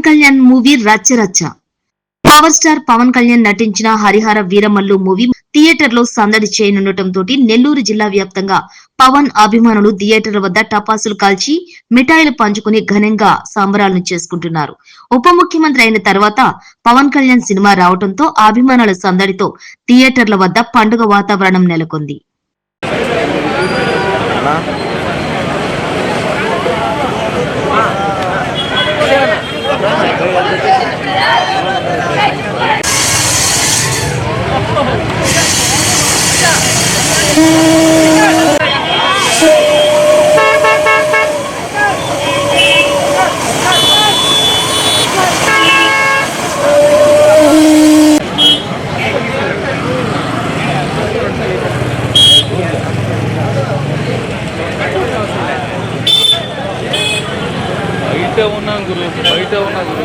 Pawan Kalyan movie రచ్చరచ్చ power star Pawan Kalyan నటించిన Harihara Veeramallu movie థియేటర్లో సందడి చేయనుండటంతో నెల్లూరు జిల్లా వ్యాప్తంగా పవన్ అభిమానులు థియేటర్ల వద్ద టపాసులు కాల్చి మిఠాయిలు పంచుకుని ఘనంగా సంబరాలను చేసుకుంటున్నారు. ఉప ముఖ్యమంత్రి అయిన తర్వాత పవన్ కళ్యాణ్ సినిమా రావడంతో అభిమానుల సందడితో థియేటర్ల వద్ద పండుగ వాతావరణం నెలకొంది. బయట ఉన్నాం గురు బయట ఉన్నా గురు.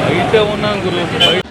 బయట ఉన్నాను గురు బయట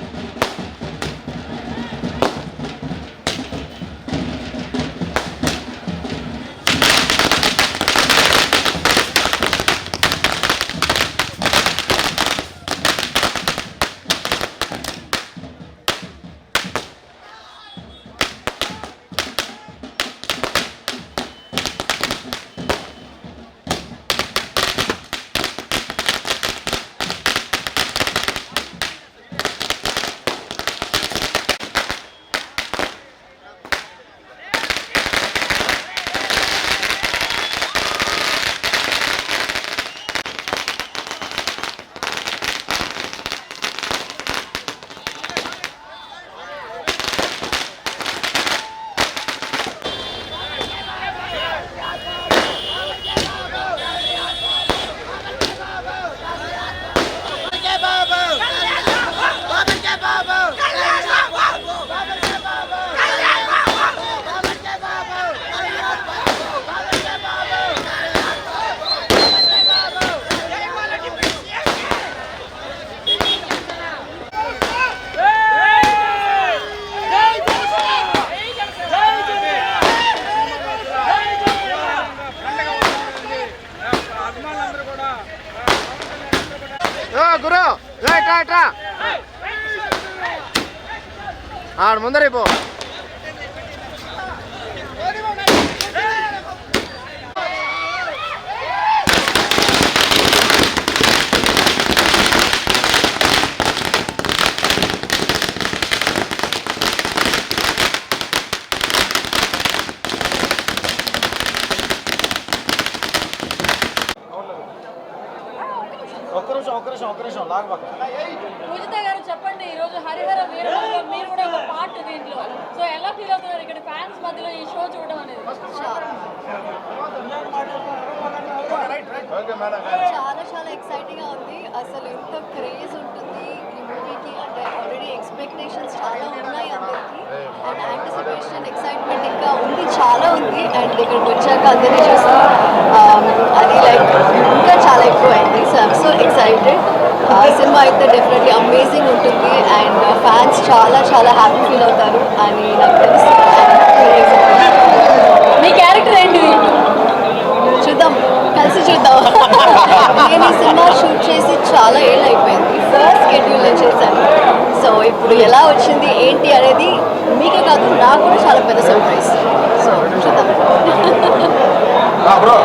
ఏ ఆడ ముందరైపో నిమిషం నిమిషం లాగబాక పూజిత గారు చెప్పండి ఈ రోజు హరిహర వీరమల్లు మీరు కూడా ఒక పార్ట్ దీంట్లో. సో ఎలా ఫీల్ అవుతున్నారు ఇక్కడ ఫ్యాన్స్ మధ్యలో ఈ షో చూడడం అనేది? చాలా చాలా ఎక్సైటింగ్గా ఉంది. అసలు ఎంత క్రేజ్ ఉంటుంది ఈ మూవీకి అంటే ఆల్రెడీ ఎక్స్పెక్టేషన్స్ చాలా ఉన్నాయి అందరికి. అండ్ యాంటిసిపేషన్ ఎక్సైట్మెంట్ ఇంకా ఉంది చాలా ఉంది. అండ్ ఇక్కడికి వచ్చాక అందరినీ చూసి um, అది లైక్ ఇంకా చాలా ఎక్కువ అయింది సో సో ఎక్సైటెడ్ సినిమా అయితే డెఫినెట్లీ అమేజింగ్ ఉంటుంది అండ్ ఫ్యాన్స్ చాలా చాలా హ్యాపీ ఫీల్ అవుతారు. అని నాకు తెలుసు. మీ క్యారెక్టర్ ఏంటి చూద్దాం. కలిసి చూద్దాం. నేను ఈ సినిమా షూట్ చేసి చాలా ఏళ్ళు అయిపోయింది. ఫస్ట్ షెడ్యూల్లో చేశాను. సో ఇప్పుడు ఎలా వచ్చింది ఏంటి అనేది మీకే కాదు నాకు కూడా చాలా పెద్ద సర్ప్రైజ్ సో చూద్దాం బ్రో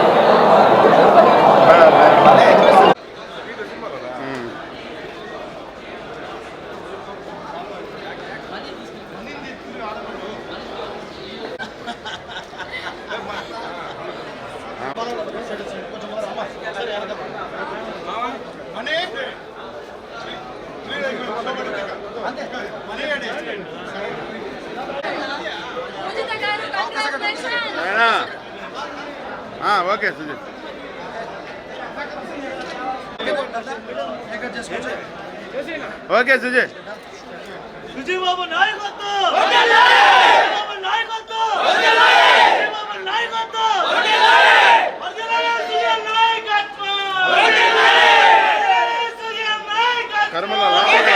పూజిత గారు congratulations. Okay Sujith okay Sujith Suji Babu నాయకత్వం సుజీబాబు నాయకత్వం సుజీబాబు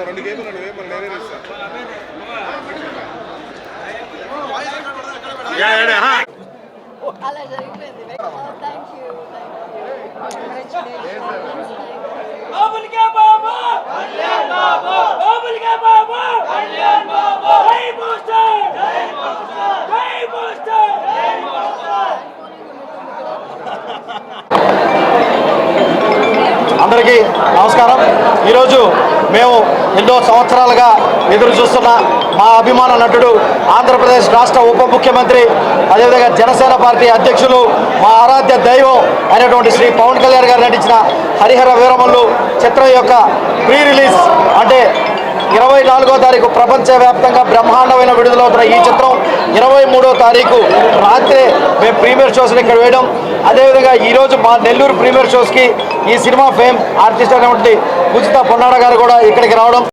రెండు కేకులు రెండు వేపు నేనే అలా జరిగిపోయింది థ్యాంక్ యూ బాబులకే బాబు కళ్యాణ్ బాబు బాబులకే బాబు కళ్యాణ్ బాబు జై మాస్టర్ జై మాస్టర్ జై మాస్టర్ జై మాస్టర్ అందరికీ నమస్కారం. ఈరోజు మేము ఎన్నో సంవత్సరాలుగా ఎదురు చూస్తున్న మా అభిమాన నటుడు ఆంధ్రప్రదేశ్ రాష్ట్ర ఉప ముఖ్యమంత్రి అదేవిధంగా జనసేన పార్టీ అధ్యక్షులు మా ఆరాధ్య దైవం అయినటువంటి శ్రీ పవన్ కళ్యాణ్ గారు నటించిన హరిహర వీరమల్లు చిత్రం యొక్క ప్రీ రిలీజ్ అంటే ఇరవై నాలుగో తారీఖు ప్రపంచవ్యాప్తంగా బ్రహ్మాండమైన విడుదలవుతున్న ఈ చిత్రం. ఇరవై మూడో తారీఖు రాత్రే మేము ప్రీమియర్ షోస్ని ఇక్కడ వేయడం. అదేవిధంగా ఈరోజు మా నెల్లూరు ప్రీమియర్ షోస్కి ఈ సినిమా ఫేమ్ ఆర్టిస్ట్ అయినటువంటి ఉచిత పొన్నాడ గారు కూడా ఇక్కడికి రావడం.